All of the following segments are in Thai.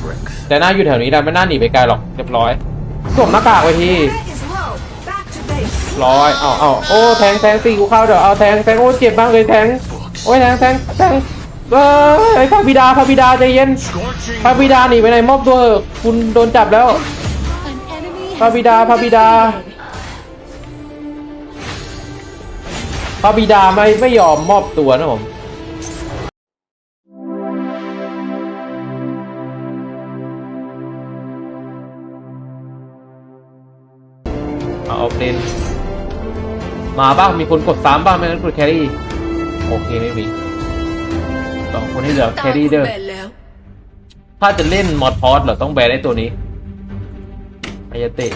strength. แต่หน้าอยู่แถวนี้ได้ไม่น่าหนีไปไกลหรอกเรียบร้อยสวมหน้ากากไว้ที Threat is low. Back to base. ร้อยเอาเอาโอ้ แทงแทงตีกูเข้าเดี๋ยวเอาแทงแทงโอ้เจ็บมากเลยแทง โอ้ยแทงแทงแทงเอ้ยพระบิดาพระบิดาใจเย็น Scorching พระบิดาหนีไปไหนมอบตัวเถอะคุณโดนจับแล้ว An enemy พระ has บิดาพระบิดา พระบิดาไม่ไม่ยอมมอบตัวนะผม เอาเอาเป็นมาบ้างมีคนกดซ้ำบ้างไม่งั้นกดแครี่โอเคไม่มีสองคนที่เหลือแครี่เด้อถ้าจะเล่นมอดพอสเรอต้องแบนไอ้ตัวนี้อายาเตะ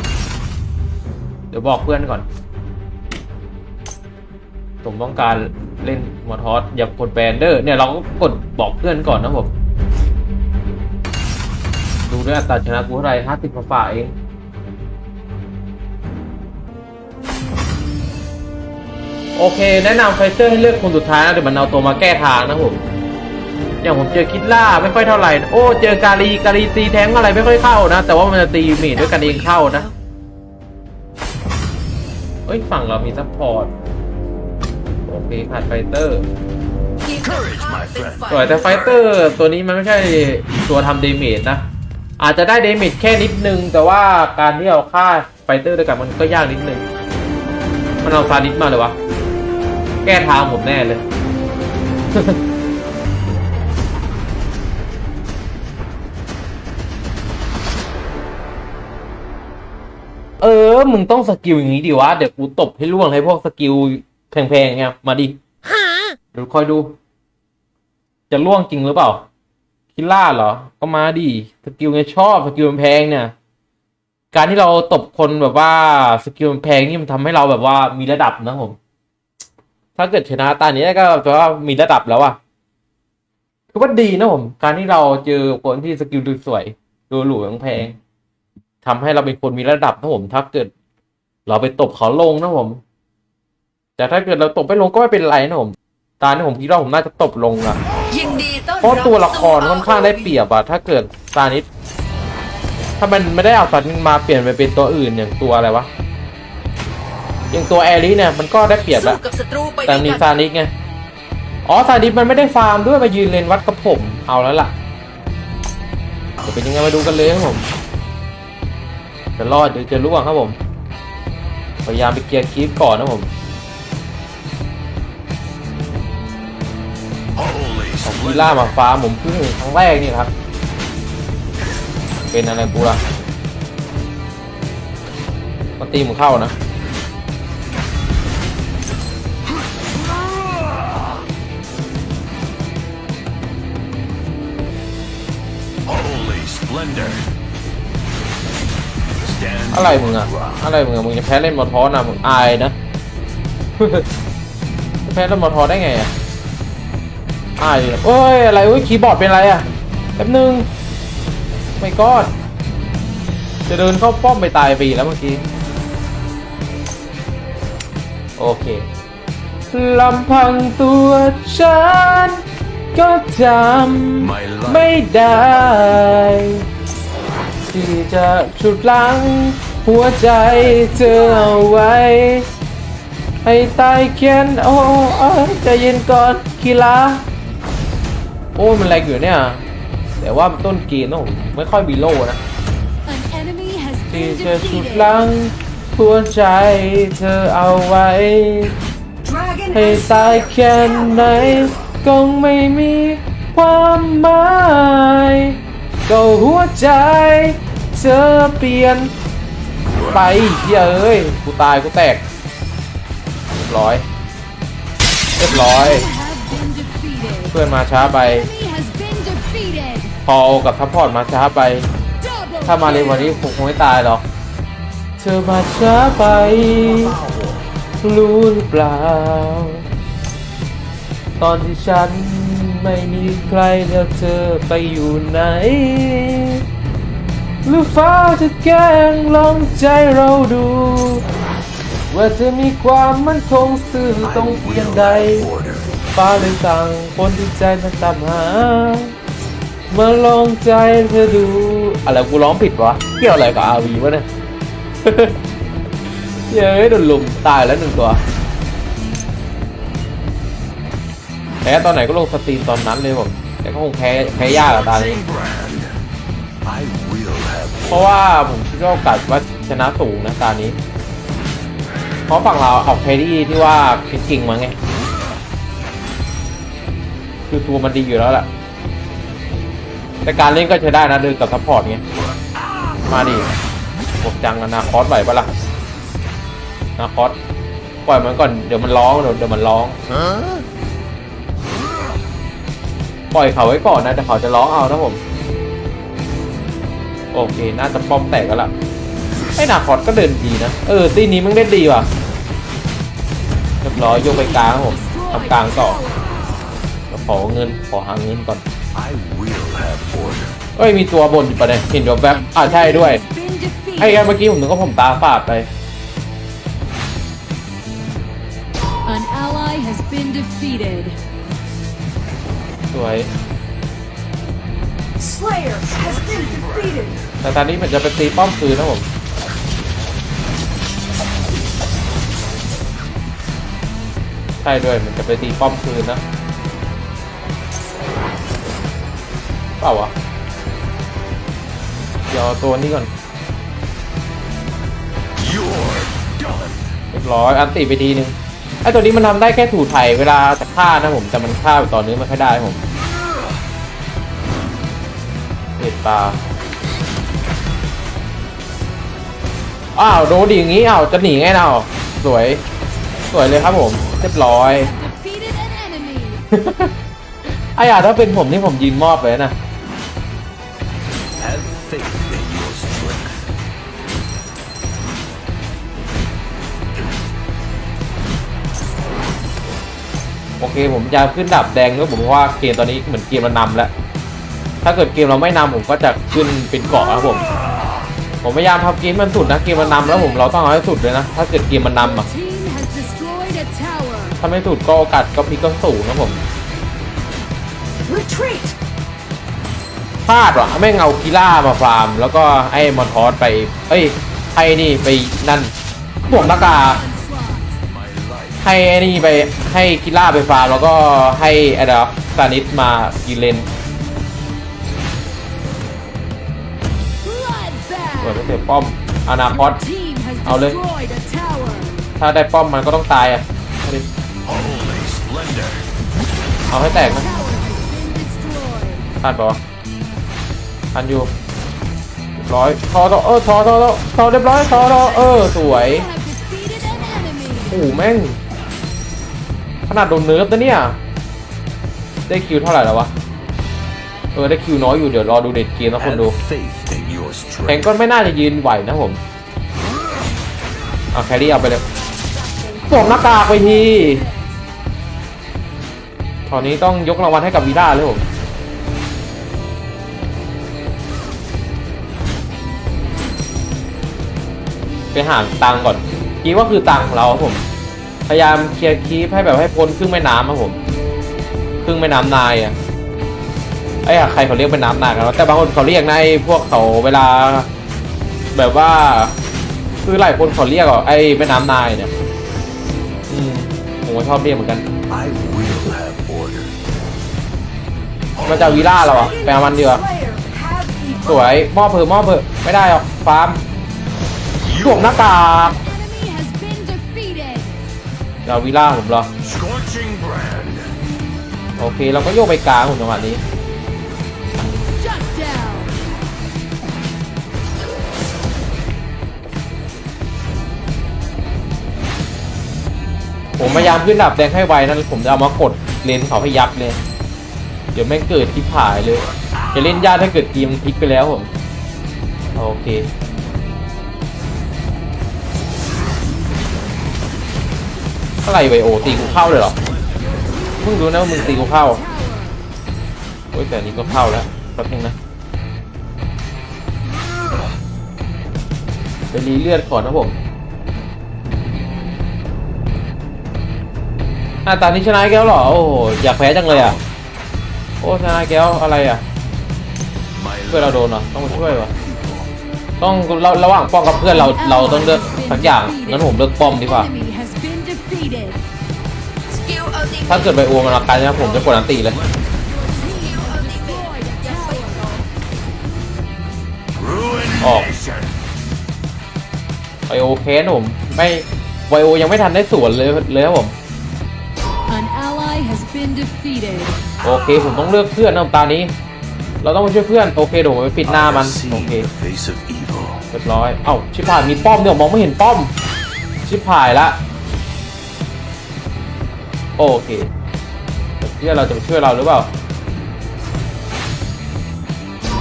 เดี๋ยวบอกเพื่อนก่อน ผมต้องการเล่นมอดพอสอย่ากดแบนเดอร์ เนี่ยเราก็กดบอกเพื่อนก่อนนะผม ดูด้วยอัตราชนะกูเท่าไหร่ห้าสิบฝ่าเอง โอเค แนะนำไฟเตอร์ให้เลือกคนสุดท้ายนะเดี๋ยวมันเอาตัวมาแก้ทางนะผมอย่างผมเจอคิดล่าไม่ค่อยเท่าไหร่ โอ้ เจอกาลีกาลีตีแทงอะไรไม่ค่อยเข้านะ แต่ว่ามันจะตีเมดด้วยกันเองเข้านะเอ้ย ฝั่งเรามีซัพพอร์ต โอเคขาดไฟเตอร์สวยแต่ไฟเตอร์ตัวนี้มันไม่ใช่ตัวทำเดเมจนะ อาจจะได้เดเมจแค่นิดนึง แต่ว่าการที่เราฆ่าไฟเตอร์ด้วยกันมันก็ยากนิดนึง มันเอาซาดิสมาเลยวะ แก้ทางผมแน่เลยเออ มึงต้องสกิลอย่างนี้ดิวะ เดี๋ยวกูตบให้ล่วงให้พวกสกิลแพงๆไงมาดิเดี๋ยวคอยดู จะล่วงจริงหรือเปล่า คิล่าเหรอ ก็มาดิ สกิลไงชอบสกิลมันแพงเนี่ย การที่เราตบคนแบบว่าสกิลมันแพงนี่มันทำให้เราแบบว่ามีระดับนะผม ถ้าเกิดชนะตานี้ก็แปลว่ามีระดับแล้วอะคือว่าดีนะผม การที่เราเจอคนที่สกิลดูสวย ดูหรูแพงทำให้เราเป็นคนมีระดับนะผม ถ้าเกิด เราไปตบเขาลงนะผม แต่ถ้าเกิดเราตบไม่ลงก็ไม่เป็นไรนะผม ตานี่ผมคิดว่าผมน่าจะตบลงอะยินดีต้อนเพราะรับตัวละครค่อนข้างได้เปรียบอะถ้าเกิดซานิสถ้ามันไม่ได้เอาซานิสมาเปลี่ยนไปเป็นตัวอื่นอย่างตัวอะไรวะ อย่างตัวแอริเนี่ยมันก็ได้เปรียบสู้แล้วกับศัตรูไปแต่มีด้วยซากันนิสไง อ๋อซานิสมันไม่ได้ฟาร์มด้วยมายืนเลนวัดกับผม เอาแล้วล่ะจะเป็นยังไงมาดูกันเลยครับผม จะรอดหรือจะล่วงครับผม พยายามไปเคลียร์คีฟก่อนนะผม Holy วีล่ามาฟาร์มผมเพิ่งครั้งแรกนี่ครับ เป็นอะไรกูล่ะมาตีมึงเข้านะ splendor. Stand อะไรมึง your อะ ground. อะไรมึงอะมึงจะแพ้เล่นมอทอสนะมึงอายนะ จะแพ้เล่นมอทอสได้ไงอะอายเลยโอ้ยอะไรเอ้ยคีย์บอร์ดเป็นอะไรอะแป๊บนึงไม่กอดจะเดินเข้าป้อมไปตายฟรีแล้วเมื่อกี้ โอเคลำพังตัวฉัน ก็จำ My life ไม่ได้ ที่จะฉุดลังหัวใจเธอเอาไว้ ให้ตายเขียนโอ้เอ้ยใจเย็นก่อนกีฬาโอ้ยมันแรงอยู่เนี่ย แต่ว่าต้นเกมนะผมไม่ค่อยมีโล่นะ An enemy has ที่ been จะฉุด defeated. ลังหัวใจเธอเอาไว้ Dragon ให้ตายแค่ไหนก็ไม่มีความหมายก็หัวใจเธอเปลี่ยน ไปเหี้ยเอ้ยกูตายกูแตกเรียบร้อย เรียบร้อย เพื่อนมาช้าไปพอกับซัพพอร์ตมาช้าไป ถ้ามาเร็วกว่านี้ผมคงไม่ตายหรอก เธอมาช้าไป รู้หรือเปล่า ตอนที่ฉันไม่มีใครแล้วเธอไปอยู่ไหนหรือฟ้าจะแกล้งลองใจเราดู ว่าจะมีความมั่นคงซื่อตรงเพียงใด ฟ้าเลยสั่งคนที่ใจมันตามหา มาลองใจเธอดู อะไรกูร้องผิดวะ เกี่ยวอะไรกับอาวีวะเนี่ย เย้โดนลุมตายแล้วหนึ่งตัวแพ้ตอนไหนก็ลงสตรีมตอนนั้นเลยผมแต่ก็คงแพ้แพ้ยากอะตอนนี้เพราะว่าผมคิดว่าโอกาสว่าชนะสูงนะตอนนี้ เพราะฝั่งเราออกแครี่ที่ว่าเป็นจริงมาไง คือตัวมันดีอยู่แล้วแหละแต่การเล่นก็ใช้ได้นะเดินกับซัพพอร์ตไง มาดิผมจังอนาคอสไหวปะล่ะ นาคอสปล่อยมันก่อนเดี๋ยวมันร้องเดี๋ยวเดี๋ยวมันร้อง Huh? ปล่อยเขาไว้ก่อนนะแต่เขาจะร้องเอานะผม โอเค น่าจะป้อมแตกแล้วล่ะไอ้นาคอสก็เดินดีนะ เออตีนี้มึงเล่นดีว่ะเรียบร้อยโยกไปกลางครับผมทำกลางต่อแล้วขอเงินขอหาเงินก่อน I will have order. เอ้ยมีตัวบนอยู่ปะเนี่ยเห็นแบบแบบๆอ่าใช่ด้วย Has been defeated. ไอ้เมื่อกี้ผมนึกว่าผมตาฝาดไป สวย Slayer has been defeated. แต่ตอนนี้มันจะไปตีป้อมคืนนะผมใช่ด้วยมันจะไปตีป้อมคืนนะเปล่าวะเดี๋ยวเอาตัวนี้ก่อน You're done. เรียบร้อยอันติไปทีนึง ไอ้ตัวนี้มันทำได้แค่ถูไถเวลาจะฆ่านะผม แต่มันฆ่าต่อเนื้อไม่ค่อยได้ครับผมเห็ดปลาอ้าวโดนดีอย่างงี้อ้าวจะหนีไงเนาะสวย สวยเลยครับผมเรียบร้อย Defeated an enemy. ไอ้อะถ้าเป็นผมนี่ผมยืนมอบเลยนะ โอเค ผมจะขึ้นดับแดงด้วยผมว่าเกมตอนนี้เหมือนเกมเรานำแล้ว ถ้าเกิดเกมเราไม่นำผมก็จะขึ้นเป็นเกาะครับผม ผมพยายามทำเกมให้มันสุดนะ เกมมันนำแล้วผมเราต้องเอาให้สุดเลยนะ ถ้าเกิดเกมมันนำ Your อะ team has destroyed a tower. ถ้าไม่สุดก็โอกาสก็พลิกก็สูงนะผม Retreat. พลาดว่ะไม่งเอากีล่ามาฟาร์ม แล้วก็ให้มอนทอสไป เอ้ยให้นี่ไปนั่นบวกนากา Onslaught. My life ให้ไอ้นี่ไปให้กีล่าไปฟาร์มแล้วก็ให้อ้เดอกซานิสมายืนเลนเปิดไปเสียป้อมอนาคตเอาเลย ถ้าได้ป้อมมันก็ต้องตายอะ เอาให้แตกนะทันปะทันอยู่ร้อยทอทอเออทอทอทอทอเรียบร้อยทอทอเออ สวยโอ้แม่ง นาดโดนเนิร์ฟนะเนี่ย ได้คิวเท่าไหร่แล้ววะ เออได้คิวน้อยอยู่เดี๋ยวรอดูเด็ดเกมนะคนดู Have faith in your แข่ง strength. ก็ไม่น่าจะยืนไหวนะผมเอาแครี่เอาไปเลยสวมหน้ากากไปทีตอนนี้ต้องยกรางวัลให้กับวีด้าเลยผมไปหาตังค์ก่อนคีว่าคือตังค์ของเราครับผม พยายามเคลียร์คีปให้แบบให้พ้นครึ่งแม่น้ำครับผม ครึ่งแม่น้ำนายอะไอ้อะใครเขาเรียกแม่น้ำนายกันวะแต่บางคนเขาเรียกนะไอ้พวกเขาเวลา แบบว่าคือหลายคนเขาเรียกอะไอ้แม่น้ำนายเนี่ยอืมผมก็ชอบเรียกเหมือนกัน I will have order. มันจะวีล่าเราอะไปเอามันดีกว่า Slayer have สวยมอบเพอมอบเพอไม่ได้หรอกฟาร์มสวมหน้ากาก เราวีล่าผมเหรอ โอเค เราก็โยกไปกลางผมจังหวะนี้ผมพยายามขึ้นดับแดงให้ไวนั้นผมจะเอามากดเลนเขาให้ยับเลย เดี๋ยวแม่งเกิดที่ผายเลย จะเล่นยากถ้าเกิดเกมพลิกไปแล้วผม โอเค อะไรไวโอตีกูเข้าเลยเหรอมึงรู้นะว่ามึงตีกูเข้าโอ้ยแต่นี้ก็เข้าแล้วแป๊บนึงนะไปรีเลือดก่อนนะผมอะตอนนี้ชนะแก้วหรอ โอ้โหอยากแพ้จังเลยอะ โอ้ชนะแก้วอะไรอะพื่อเราโดนเหรอ ต้องมาช่วยวะต้องระระหว่างป้อมกับเพื่อนเราเราต้องเลือกสักอย่างงั้นผมเลือกป้อมดีกว่า ถ้าเกิดไบโอมันอาการนะผมจะกดอันตีเลย Oh. Ruination. ไบโอแค้นผมไม่ไบโอยังไม่ทันได้สวนเลยเลยครับผม An ally has been defeated. โอเคผมต้องเลือกเพื่อนนะตานี้ เราต้องไปช่วยเพื่อนโอเคเดี๋ยวผมไปปิดหน้ามัน See โอเค the face of evil. เรียบร้อยเอ้าชิบหายมีป้อมเนี่ยมองไม่เห็นป้อม ชิบหายละ โอเคเพื่อนเราจะไปช่วยเราหรือเปล่า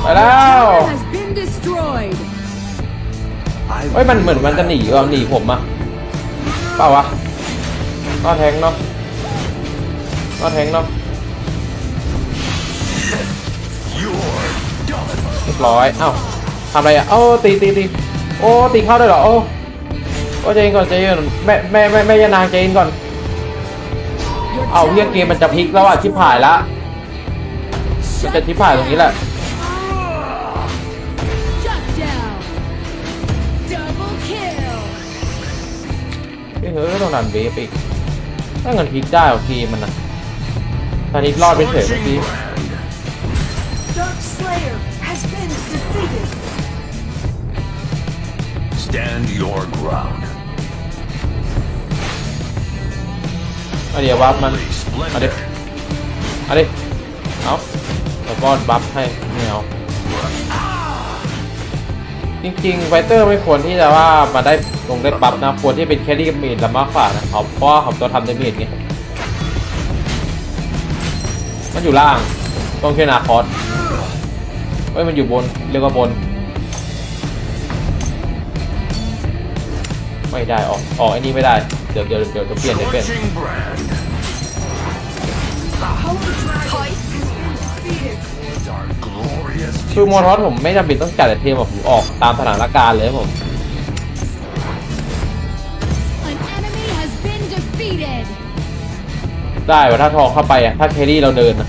ไปแล้ว Tower has been destroyed. I เฮ้ยมันเหมือนมันจะหนีว่ะหนีผมอะเปล่าวะก็แทงเนาะก็แทงเนาะ You're done. เรียบร้อยเอ้าทำอะไรอะโอ้ตีตีตีโอ้ตีเข้าได้เหรอโอ้โอ้ใจเย็นก่อนใจเย็นแม่แม่แม่แม่ยานางใจเย็นก่อน Your เอาเรียกเกมมันจะพลิกแล้วอะชิบหายละมันจะชิบหายตรงนี้แหละเฮ้ยต้องดันเวฟอีกถ้าเงินพลิกได้โอเคมันนะตอนนี้รอดไปเฉยเมื่อกี้ Stand your ground. เอาเดี๋ยวบัฟมันเอาดิเอาดิเอาแล้วก็บัฟให้ไม่เอาจริงๆไฟเตอร์ไม่ควรที่จะว่ามาได้ลงได้บัฟนะควรที่เป็นแครี่กับเมดละมากกว่านะเอาเพราะเขาตัวทำในเมดไงมันอยู่ล่างต้องช่วยนาคอสเฮ้ยมันอยู่บนเรียกว่าบน ไม่ได้ออกออกไอ้นี่ไม่ได้ เดี๋ยวเดี๋ยวเดี๋ยวจะเปลี่ยนเดี๋ยวเปลี่ยน Scorching brand. Holy Dragon has been defeated. Our glorious คือมอทอสผมไม่จำเป็นต้องจัดแต่เทมแบบผมออกตามสถานการณ์เลยครับผม An enemy has been defeated. ได้ว่าถ้าทองเข้าไปอะถ้าแครี่เราเดินอะ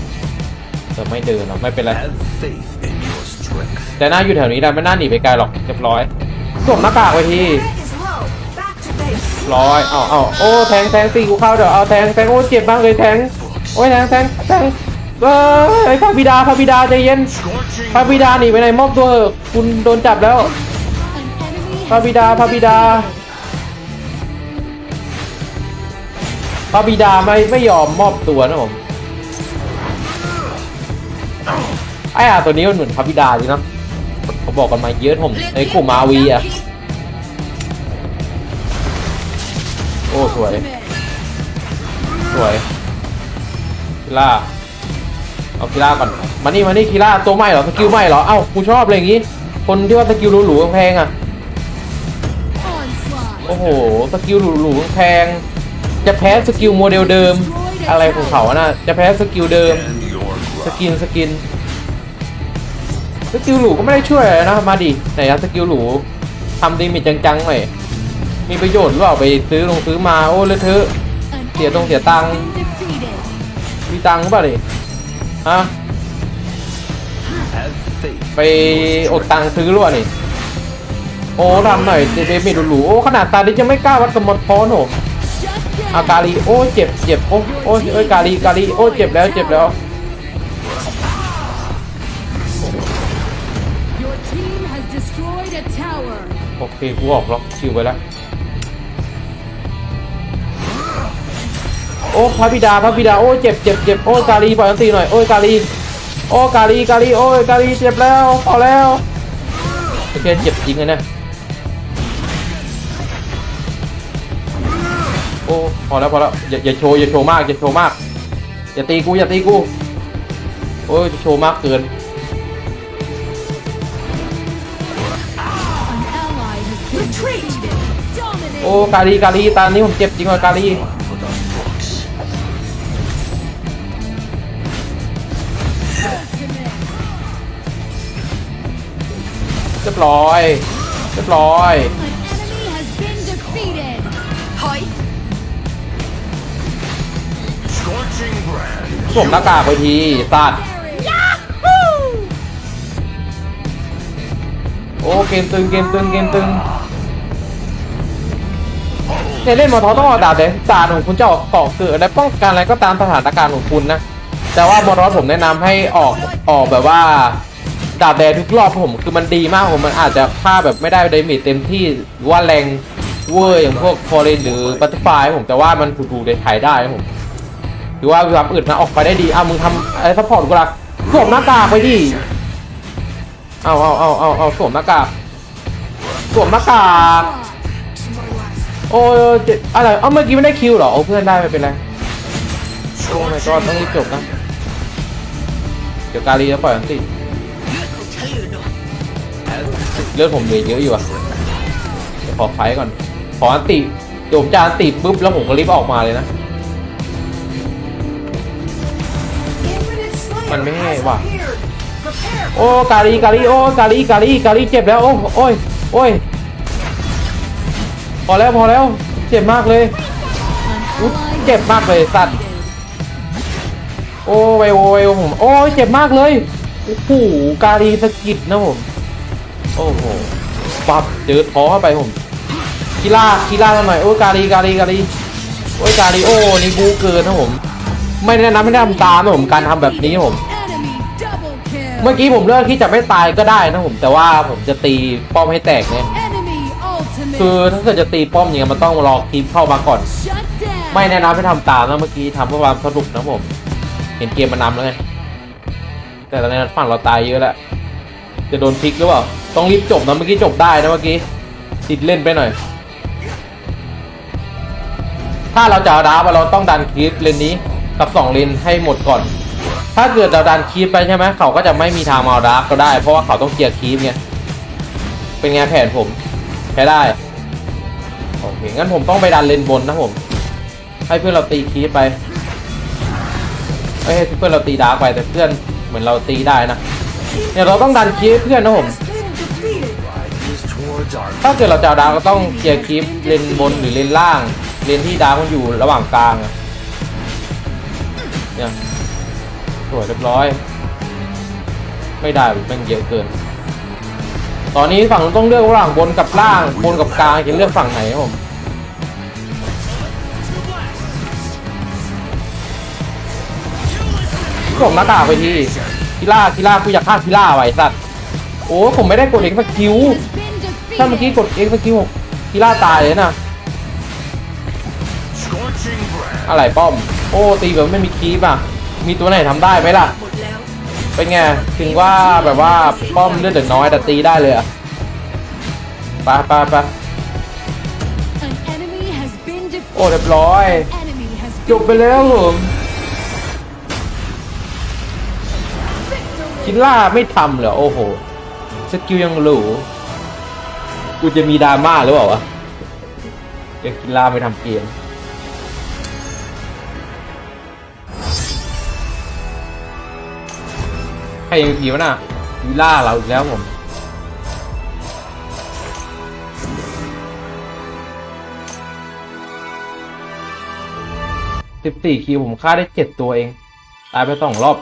แต่ไม่เดินหรอกไม่เป็นไร Have faith in your strength. แต่หน้าอยู่แถวนี้ได้ไม่น่าหนีไปไกลหรอกเรียบร้อยสวมหน้ากากไว้ที ร้อยเอาเอาโอ้แทงแทงตีกูเข้าเดี๋ยวเอาแทงแทงโอ้เจ็บมากเลยแทงโอ้ยแทงแทงแทงเออไอ้พระบิดาพระบิดาใจเย็นพระบิดาหนีไปไหนมอบตัวเถอะคุณโดนจับแล้วพระบิดาพระบิดาพระบิดาไม่ไม่ยอมมอบตัวนะผมไอ้อาตัวนี้มันเหมือนพระบิดาจริงนะเขาบอกกันมาเยอะผมในกลุ่มมาวีอะ อ้สวย สวยคิล่าเอาคิล่าก่อน มานี่มานี่คิล่าตัวใหม่เหรอสกิลใหม่เหรอ เอ้ากูชอบเลยอย่างงี้ คนที่ว่าสกิลหรูๆแพงอะ โอ้โห สกิลหรูๆแพง จะแพ้สกิลโมเดลเดิม อะไรของเขาอะน่ะ จะแพ้สกิลเดิม สกินสกิน สกิลหรูก็ไม่ได้ช่วยนะ มาดิไหนอะสกิลหรูทำดีมิตจังๆหน่อย มีประโยชน์หรือเปล่าไปซื้อลงซื้อมาโอ้เลอะเทอะ An เสียตรง enemy เสียตังค์ has been defeated. มีตังค์หรือเปล่าดิฮะ Have faith. ไปอดตังค์ซื้อหรือเปล่านี่โอ้ทำหน่อยเดเดมิดหรูๆโอ้ขนาดตาดิยังไม่กล้าวัดกับมอนพอนโห Shut อากา down. ลีโอ้เจ็บเจ็บโอ้โอ้เอ้ยกาลีกาลีโอ้เจ็บแล้วเจ็บแล้ว Your team has destroyed a tower. โอเคกูออกล็อกคิวไว้แล้ว โอ้พระบิดาพระบิดาโอ้เจ็บเจ็บเจ็บโอ้กาลีปล่อยอันตีหน่อยโอ้ยกาลีโอ้กาลีกาลีโอ้ยกาลีเจ็บแล้วพอแล้วโอเคเจ็บจริงเลยนะโอ้พอแล้วพอแล้วอย่าอย่าโชว์อย่าโชว์มากอย่าโชว์มากอย่าตีกูอย่าตีกูโอ้ยจะโชว์มากเกิน An ally has been Retreat. defeated. โอ้ Dominating. กาลีกาลีตอนนี้ผมเจ็บจริงว่ะกาลี ยบร้อย เรียบร้อย An enemy has been defeated. Scorching brand. สวมหน้ากากไปทีสัตว์ Barry. โอ้เกมตึงเกมตึงเกมตึงเนี่ยเล่นมอทอต้องเอาดาบแดงตาของคุณจะออกเกาะเกิดและป้องกันอะไรก็ตามสถานการณ์ของคุณนะ แต่ว่ามอทอผมแนะนำให้ออกออกแบบว่า ดาบแดงทุกรอบผมคือมันดีมากผมมันอาจจะฆ่าแบบไม่ได้ไดเมจเต็มที่หรือว่าแรงเวอร์อย่างพวกฟอเรนหรือบัตเตอร์ฟายผมแต่ว่ามันถูกๆในถ่ายได้ผมหรือว่าเวลาอื่นนะออกไปได้ดีอ้าวมึงทำอะไรซัพพอร์ตกูละสวมหน้ากากไปดิเอาเอาเอาเอาเอาสวมหน้ากากสวมหน้ากากโอ้ยเจ็บอะไรเอ้าเมื่อกี้ไม่ได้คิวเหรอเอาเพื่อนได้ไม่เป็นไรโอ้ไม่ก็ต้องรีบจบนะเดี๋ยวการีจะปล่อยอันติ เลือดผมเหลือเยอะอยู่อะเดี๋ยวขอไฟก่อน ขออันติเดี๋ยวผมจะอันติปุ๊บแล้วผมก็รีบออกมาเลยนะ มันไม่ให้ว่ะ โอ้กาลีกาลีโอ้กาลีกาลีกาลีเจ็บแล้วโอ้โอ้ยโอ้ยพอแล้วพอแล้วเจ็บมากเลย An Út, ally chẹp has mắt been về sẵn. defeated. โอ้ไวโอไวโอผมโอ้ยเจ็บมากเลยโอ้โหกาลีสะกิดนะผม โอ้โหปับเจอท้อเข้าไปผมคีล่าคีล่าหน่อย โอ้ยกาลีกาลีกาลีโอ้ยกาลีโอ้นี่บูเกินนะผม ไม่แนะนำไม่แนะนำตามนะผมการทำแบบนี้ผม เมื่อกี้ผมเลือกที่จะไม่ตายก็ได้นะผมแต่ว่าผมจะตีป้อมให้แตกเนี่ยคือถ้าเกิดจะตีป้อมอย่างเงี้ยมันต้องรอคลิปเข้ามาก่อน ไม่แนะนำให้ทำตามนะเมื่อกี้ทำเพื่อความสนุกนะผม เห็นเกมมันนำแล้วไงแต่ตอนนี้ฝั่งเราตายเยอะแล้วจะโดนพลิกหรือเปล่า ต้องรีบจบนะเมื่อกี้จบได้นะเมื่อกี้ติดเล่นไปหน่อย ถ้าเราจะเอาดาบเราต้องดันคลิปเลนนี้กับสองเลนให้หมดก่อน ถ้าเกิดเราดันคลิปไปใช่ไหมเขาก็จะไม่มีทางมาเอาดาบก็ได้ เพราะว่าเขาต้องเคลียร์คลิปไงเป็นไงแผนผมใช้ได้โอเคงั้นผมต้องไปดันเลนบนนะผม ให้เพื่อนเราตีคลิปไปให้เพื่อนเราตีดาร์กไปแต่เพื่อนเหมือนเราตีได้นะเนี่ยเราต้องดันคลิปเพื่อนนะผม ถ้าเกิดเราจะเอาดาร์กก็ต้องเคลียร์คลิปเลนบนหรือเลนล่าง เลนที่ดาร์กมันอยู่ระหว่างกลางเนี่ยสวยเรียบร้อย ไม่ได้แมันเยอะเกิน ตอนนี้ฝั่งนู้นต้องเลือกระหว่างบนกับล่าง บนกับกลางจะเลือกฝั่งไหนครับผมผมหน้ากากไปทีคิล่าคิล่ากูอยากฆ่าคิล่าไว้สัตว์โอ้ผมไม่ได้กดเอ็กซ์คิว ถ้าเมื่อกี้กดเอ็กซ์คิวคิล่าตายเลยนะ อะไรป้อม โอ้ ตีแบบไม่มีคีบอะ มีตัวไหนทำได้ไหมล่ะ เป็นไง ถึงว่าแบบว่าป้อมเลือดเดือดน้อยแต่ตีได้เลยอะปไปไปโอ้เรียบร้อย จบไปแล้วผมคิล่าไม่ทำเหรอ โอ้โห สกิลยังหรู กูจะมีดราม่าหรือเปล่าวะเดี๋ยวคิล่าไม่ทำเกมใครยังผีวะน่ะวิล่าเราอีกแล้วผมสิบสี่คิวผมฆ่าได้เจ็ดตัวเอง ตายไปสองรอบ